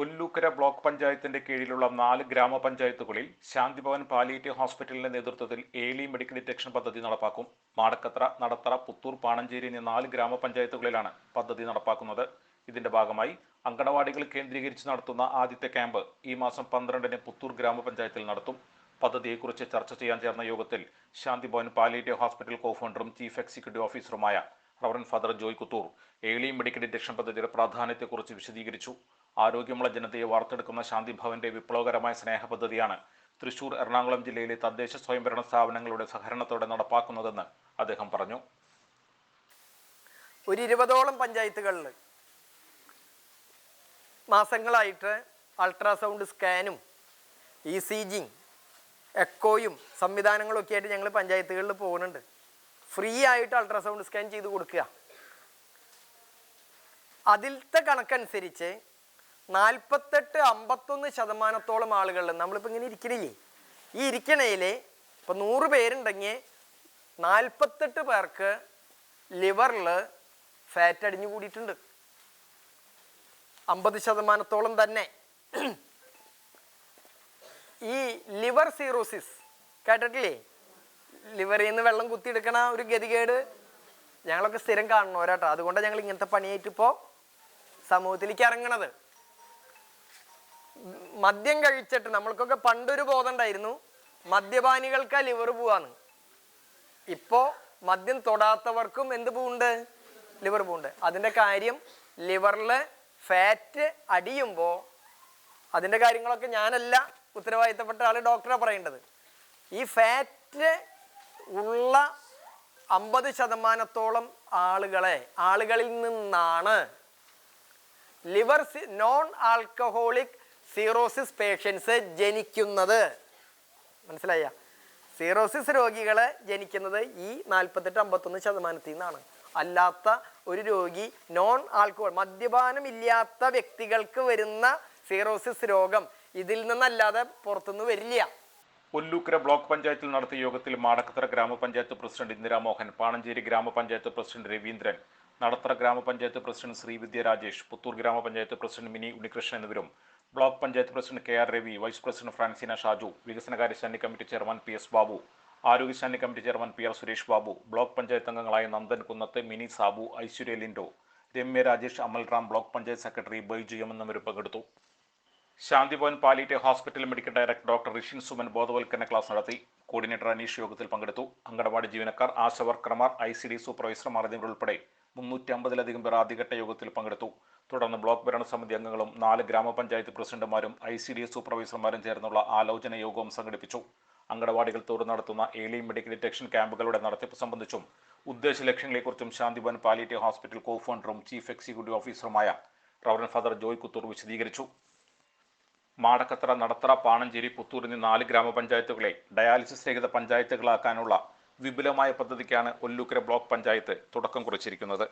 Ollukkara block പഞ്ചായത്തിന്റെ കീഴിലുള്ള നാല് ഗ്രാമപഞ്ചായത്തുകളിൽ ശാന്തിഭവൻ പാലിയേറ്റീവ് ഹോസ്പിറ്റലിന്റെ നേതൃത്വത്തിൽ ഏലി മെഡിക്കൽ ഡിറ്റക്ഷൻ പദ്ധതി നടപ്പാക്കും. മാടക്കത്ര നടത്തറ പുത്തൂർ പാണഞ്ചേരി എന്നീ നാല് ഗ്രാമപഞ്ചായത്തുകളിലാണ് പദ്ധതി നടപ്പാക്കുന്നത്. ഇതിന്റെ ഭാഗമായി അങ്കണവാടികൾ കേന്ദ്രീകരിച്ച് നടത്തുന്ന ആദ്യത്തെ ക്യാമ്പ് ഈ മാസം പന്ത്രണ്ടിന് പുത്തൂർ ഗ്രാമപഞ്ചായത്തിൽ നടത്തും. പദ്ധതിയെക്കുറിച്ച് ചർച്ച ചെയ്യാൻ ചേർന്ന യോഗത്തിൽ ശാന്തിഭവൻ പാലിയേറ്റീവ് ഹോസ്പിറ്റൽ കോഫൗണ്ടറും chief executive ഓഫീസറുമായ reverend father Joy Kuthur early medical detection പദ്ധതിയുടെ പ്രാധാന്യത്തെക്കുറിച്ച് വിശദീകരിച്ചു. ആരോഗ്യമുള്ള ജനതയെ വാർത്തെടുക്കുന്ന ശാന്തിഭവന്റെ വിപ്ലവകരമായ സ്നേഹ പദ്ധതിയാണ് തൃശൂർ എറണാകുളം ജില്ലയിലെ തദ്ദേശ സ്വയംഭരണ സ്ഥാപനങ്ങളുടെ സഹകരണത്തോടെ നടപ്പാക്കുന്നതെന്ന് അദ്ദേഹം പറഞ്ഞു. ഒരു ഇരുപതോളം പഞ്ചായത്തുകളിൽ മാസങ്ങളായിട്ട് അൾട്രാസൗണ്ട് സ്കാനും ഇ സി ജിയും എക്കോയും സംവിധാനങ്ങളൊക്കെ ആയിട്ട് ഞങ്ങൾ പഞ്ചായത്തുകളിൽ പോകുന്നുണ്ട്. ഫ്രീ ആയിട്ട് അൾട്രാസൗണ്ട് സ്കാൻ ചെയ്ത് കൊടുക്കുക. അതിലത്തെ കണക്കനുസരിച്ച് നാൽപ്പത്തെട്ട് അമ്പത്തൊന്ന് ശതമാനത്തോളം ആളുകളിൽ നമ്മളിപ്പോൾ ഇങ്ങനെ ഇരിക്കണില്ലേ? ഈ ഇരിക്കണയിൽ ഇപ്പം നൂറ് പേരുണ്ടെങ്കിൽ നാൽപ്പത്തെട്ട് പേർക്ക് ലിവറിൽ ഫാറ്റ് അടിഞ്ഞു കൂടിയിട്ടുണ്ട്. അമ്പത് ശതമാനത്തോളം തന്നെ. ഈ ലിവർ സീറോസിസ് കേട്ടിട്ടില്ലേ? ലിവറിൽ നിന്ന് വെള്ളം കുത്തിയെടുക്കണ ഒരു ഗതികേട് ഞങ്ങളൊക്കെ സ്ഥിരം കാണണോരാട്ടോ അതുകൊണ്ടാണ് ഞങ്ങൾ ഇങ്ങനത്തെ പണിയായിട്ട് സമൂഹത്തിലേക്ക് ഇറങ്ങണത്. മദ്യം കഴിച്ചിട്ട് നമ്മൾക്കൊക്കെ പണ്ടൊരു ബോധം ഉണ്ടായിരുന്നു മദ്യപാനികൾക്ക് ലിവർ പോവാന്ന്. ഇപ്പോ മദ്യം തൊടാത്തവർക്കും എന്ത് പൂവുണ്ട്? ലിവർ പൂവുണ്ട്. അതിന്റെ കാര്യം ലിവറിൽ ഫാറ്റ് അടിയുമ്പോൾ അതിന്റെ കാര്യങ്ങളൊക്കെ ഞാനല്ല ഉത്തരവാദിത്തപ്പെട്ട ആൾ ഡോക്ടറെ പറയേണ്ടത്. ഈ ഫാറ്റ് ഉള്ള അമ്പത് ശതമാനത്തോളം ആളുകളെ ആളുകളിൽ നിന്നാണ് liver non alcoholic cirrhosis patients ജനിക്കുന്നത്. മനസ്സിലായ? സീറോസിസ് രോഗികൾ ജനിക്കുന്നത് ഈ നാൽപ്പത്തെട്ട് അമ്പത്തൊന്ന് ശതമാനത്തിൽ നിന്നാണ്. അല്ലാത്ത ഒരു രോഗി നോൺ ആൽക്കഹോൾ മദ്യപാനം ഇല്ലാത്ത വ്യക്തികൾക്ക് വരുന്ന സീറോസിസ് രോഗം ഇതിൽ നിന്നല്ലാതെ പുറത്തുനിന്ന് വരില്ല. ഒല്ലൂക്കര ബ്ലോക്ക് പഞ്ചായത്തിൽ നടത്തിയ യോഗത്തിൽ മാടക്കത്തറ ഗ്രാമപഞ്ചായത്ത് പ്രസിഡന്റ് ഇന്ദിരാമോഹൻ പാണഞ്ചേരി ഗ്രാമപഞ്ചായത്ത് പ്രസിഡന്റ് രവീന്ദ്രൻ നടത്തറ ഗ്രാമപഞ്ചായത്ത് പ്രസിഡന്റ് ശ്രീവിദ്യ രാജേഷ് പുത്തൂർ ഗ്രാമപഞ്ചായത്ത് പ്രസിഡന്റ് മിനി ഉണ്ണികൃഷ്ണൻ എന്നിവരും block panchayat president K R Ravi vice president Francina Shaju വികസനകാര്യ standing committee chairman P S Babu ആരോഗ്യ standing committee chairman P R Suresh Babu block panchayat അംഗങ്ങളായ Nandan Kunnath Mini Sabu Aishwarya Lindo Ramya Rajesh Amalram block panchayat secretary Baiju M എന്നിവരും പങ്കെടുത്തു. Shantibhavan palliative hospital medical director doctor Rishin Suman ബോധവൽക്കരണ class നടത്തി. Coordinator Aneesh യോഗത്തിൽ പങ്കെടുത്തു. അങ്കണവാടി ജീവനക്കാർ ആശവർക്കർമാർ I C D സൂപ്പർവൈസർമാർ എന്നിവരുൾപ്പെടെ മുന്നൂറ്റി അമ്പതിലധികം പേർ ആദ്യഘട്ട യോഗത്തിൽ പങ്കെടുത്തു. തുടർന്ന് ബ്ലോക്ക് ഭരണസമിതി അംഗങ്ങളും നാല് ഗ്രാമപഞ്ചായത്ത് പ്രസിഡന്റുമാരും ഐ സി ഡി എസ് സൂപ്പർവൈസർമാരും ചേർന്നുള്ള ആലോചന യോഗവും സംഘടിപ്പിച്ചു. അങ്കണവാടികൾ തോറും നടത്തുന്ന ഏലി മെഡിക്കൽ ഡിറ്റക്ഷൻ ക്യാമ്പുകളുടെ നടത്തിപ്പ് സംബന്ധിച്ചും ഉദ്ദേശ ലക്ഷ്യങ്ങളെക്കുറിച്ചും ശാന്തിവൻ പാലിയേറ്റീവ് ഹോസ്പിറ്റൽ കോഫൗണ്ടറും ചീഫ് എക്സിക്യൂട്ടീവ് ഓഫീസറുമായ റവറൻ ഫാദർ ജോയ് കുത്തൂർ വിശദീകരിച്ചു. മാടക്കത്തറ നടത്തറ പാണഞ്ചേരി പുത്തൂർ എന്നീ നാല് ഗ്രാമപഞ്ചായത്തുകളെ ഡയാലിസിസ് രഹിത പഞ്ചായത്തുകളാക്കാനുള്ള വിപുലമായ പദ്ധതിക്കാണ് ഒല്ലൂക്കര ബ്ലോക്ക് പഞ്ചായത്ത് തുടക്കം കുറിച്ചിരിക്കുന്നത്.